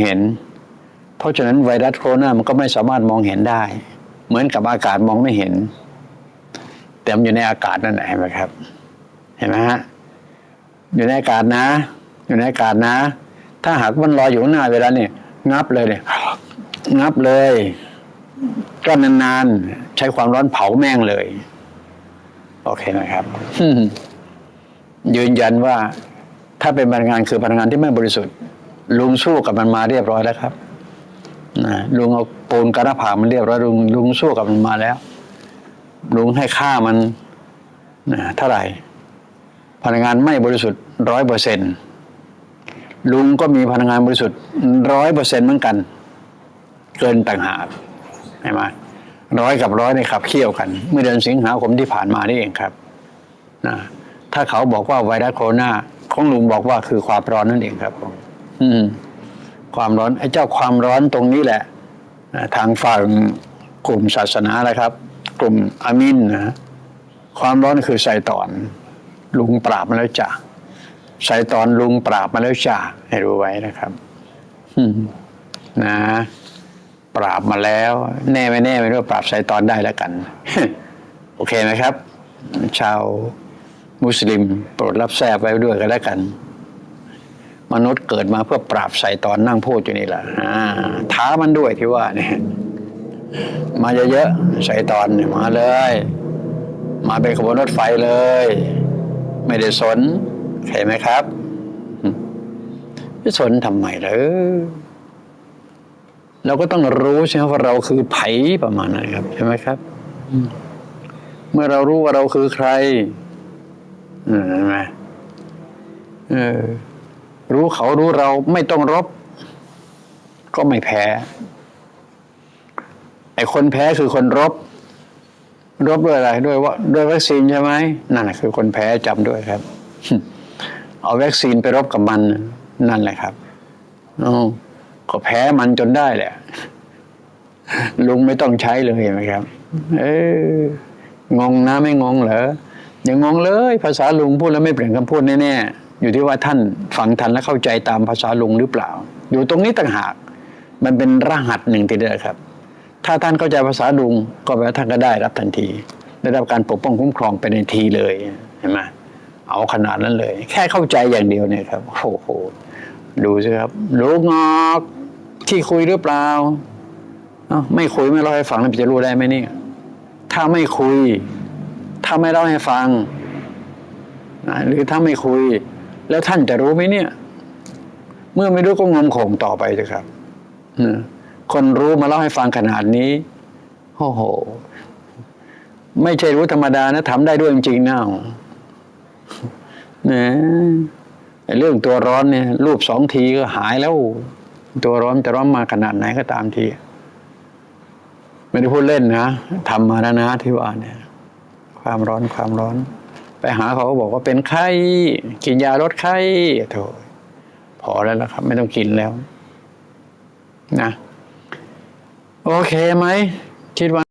เห็น เพราะฉะนั้นไวรัสโคโรนามันก็ไม่สามารถมองเห็นได้ เหมือนกับอากาศมองไม่เห็น แต่มันอยู่ในอากาศนั่นแหละเห็นไหมครับ เห็นไหมฮะอยู่ในอากาศนะ อยู่ในอากาศนะ ถ้าหากมันลอยอยู่หน้าเวลาเนี่ยงับเลยเนี่ยงับเลย ก็นานๆ ใช้ความร้อนเผาแม่งเลย โอเคไหมครับยืนยันว่าถ้าเป็นพลังงานคือพลังงานที่ไม่บริสุทธิ์ ลุงสู้กับมันมาเรียบร้อยแล้วครับนะลุงเอาปูนกระผามันเรียบร้อยลุงลุงสู้กับมันมาแล้ว ลุงให้ค่ามันนะเท่าไหร่ พลังงานไม่บริสุทธิ์ร้อยเปอร์เซ็นลุงก็มีพลังงานบริสุทธิ์ร้อยเปอร์เซ็นเหมือนกัน เกินต่างหากใช่ไหมร้อยกับร้อยในขับเคี่ยวกัน เมื่อเดือนสิงหาคมที่ผ่านมานี่เองครับนะถ้าเขาบอกว่าไวรัสโคโรนาของลุงบอกว่าคือความร้อนนั่นเองครับผม อืมความร้อนไอ้เจ้าความร้อนตรงนี้แหละทางฝั่งกลุ่มศาสนานะครับ กลุ่มอามินนะความร้อนคือไซตอน ลุงปราบมาแล้วจ้ะไซตอนลุงปราบมาแล้วจ้ะให้รู้ไว้นะครับนะ ปราบมาแล้ว แน่ไม่แน่ไม่รู้ว่าปราบไซตอนได้แล้วกัน โอเคไหมครับ ชาวมุสลิมโปรดรับแทราบไว้ด้วยกันแล้วกัน มนุษย์เกิดมาเพื่อปราบไซตอนนั่งพูดอยู่นี่แหละท้ามันด้วยที่ว่าเนี่ยมาเยอะๆไซตอนมาเลย มาเป็นขบวนรถไฟเลย ไม่ได้สนเห็นไหมครับไม่สนทำไมเลยเราก็ต้องรู้ใช่ไหมว่าเราคือไผประมาณนั้นครับ ใช่ไหมครับ เมื่อเรารู้ว่าเราคือใครเห็นไหมเออ รู้เขารู้เราไม่ต้องรบ ก็ไม่แพ้ ไอ้คนแพ้คือคนรบ รบด้วยอะไรด้วยว่าด้วยวัคซีนใช่ไหมนั่นแหละคือคนแพ้จำด้วยครับ เอาวัคซีนไปรบกับมัน นั่นแหละครับอ๋อก็แพ้มันจนได้แหละ ลุงไม่ต้องใช้เลยเห็นไหมครับ เอองงนะไม่งงเหรออย่างงงเลย ภาษาลุงพูดแล้วไม่เปลี่ยนคำพูดแน่ๆ อยู่ที่ว่าท่านฟังทันและเข้าใจตามภาษาลุงหรือเปล่า อยู่ตรงนี้ต่างหาก มันเป็นรหัสหนึ่งทีเดียวครับ ถ้าท่านเข้าใจภาษาลุงก็แปลว่าท่านก็ได้รับทันที ได้รับการปกป้องคุ้มครองไปในทีเลยเห็นไหมเอาขนาดนั้นเลย แค่เข้าใจอย่างเดียวเนี่ยครับโอ้โหดูสิครับรู้งอกที่คุยหรือเปล่าไม่คุยไม่เล่าให้ฟังแล้วจะรู้ได้ไหมเนี่ยถ้าไม่คุย ถ้าไม่เล่าให้ฟังหรือถ้าไม่คุย แล้วท่านจะรู้ไหมเนี่ย เมื่อไม่รู้ก็งมโขงต่อไปเถอะครับคนรู้มาเล่าให้ฟังขนาดนี้โอ้โห ไม่ใช่รู้ธรรมดานะทำได้ด้วยจริงๆนะนะไอ้เรื่องตัวร้อนเนี่ย รูปสองทีก็หายแล้ว ตัวร้อนจะร้อนมาขนาดไหนก็ตามที ไม่ได้พูดเล่นนะทำมาแล้วนะที่ว่าเนี่ย ความร้อนความร้อน หาเขาก็บอกว่าเป็นไข้กินยาลดไข้โถพอแล้วล่ะครับ ไม่ต้องกินแล้ว นะ โอเคไหมคิดว่า